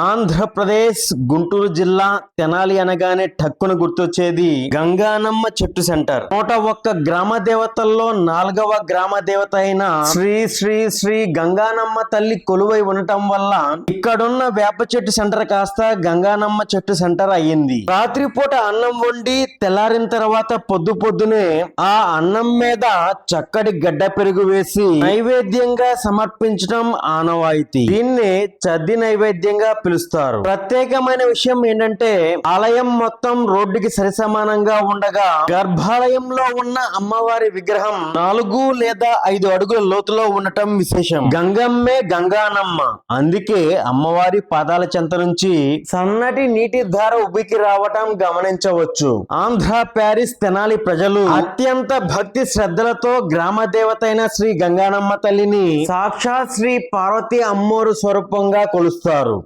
ఆంధ్రప్రదేశ్ గుంటూరు జిల్లా తెనాలి అనగానే టక్కున గుర్తొచ్చేది గంగానమ్మ చెట్టు సెంటర్. నూట ఒక్క గ్రామ దేవతల్లో నాలుగవ గ్రామ దేవత అయిన శ్రీ శ్రీ శ్రీ గంగానమ్మ తల్లి కొలువై ఉండటం వల్ల ఇక్కడున్న వేప చెట్టు సెంటర్ కాస్త గంగానమ్మ చెట్టు సెంటర్ అయ్యింది. రాత్రిపూట అన్నం వండి తెల్లారిన తర్వాత పొద్దు పొద్దునే ఆ అన్నం మీద చక్కటి గడ్డ పెరుగు వేసి నైవేద్యంగా సమర్పించడం ఆనవాయితీ. దీన్ని చద్ది నైవేద్యంగా పిలుస్తారు. ప్రత్యేకమైన విషయం ఏంటంటే ఆలయం మొత్తం రోడ్డుకి సరిసమానంగా ఉండగా గర్భాలయంలో ఉన్న అమ్మవారి విగ్రహం నాలుగు లేదా ఐదు అడుగుల లోతులో ఉండటం విశేషం. గంగమ్మే గంగానమ్మ. అందుకే అమ్మవారి పాదాల చెంత నుంచి సన్నటి నీటి ధార ఉబికి రావటం గమనించవచ్చు. ఆంధ్ర ప్యారిస్ తెనాలి ప్రజలు అత్యంత భక్తి శ్రద్ధలతో గ్రామ దేవత అయిన శ్రీ గంగానమ్మ తల్లిని సాక్షాత్ శ్రీ పార్వతి అమ్మోరు స్వరూపంగా కొలుస్తారు.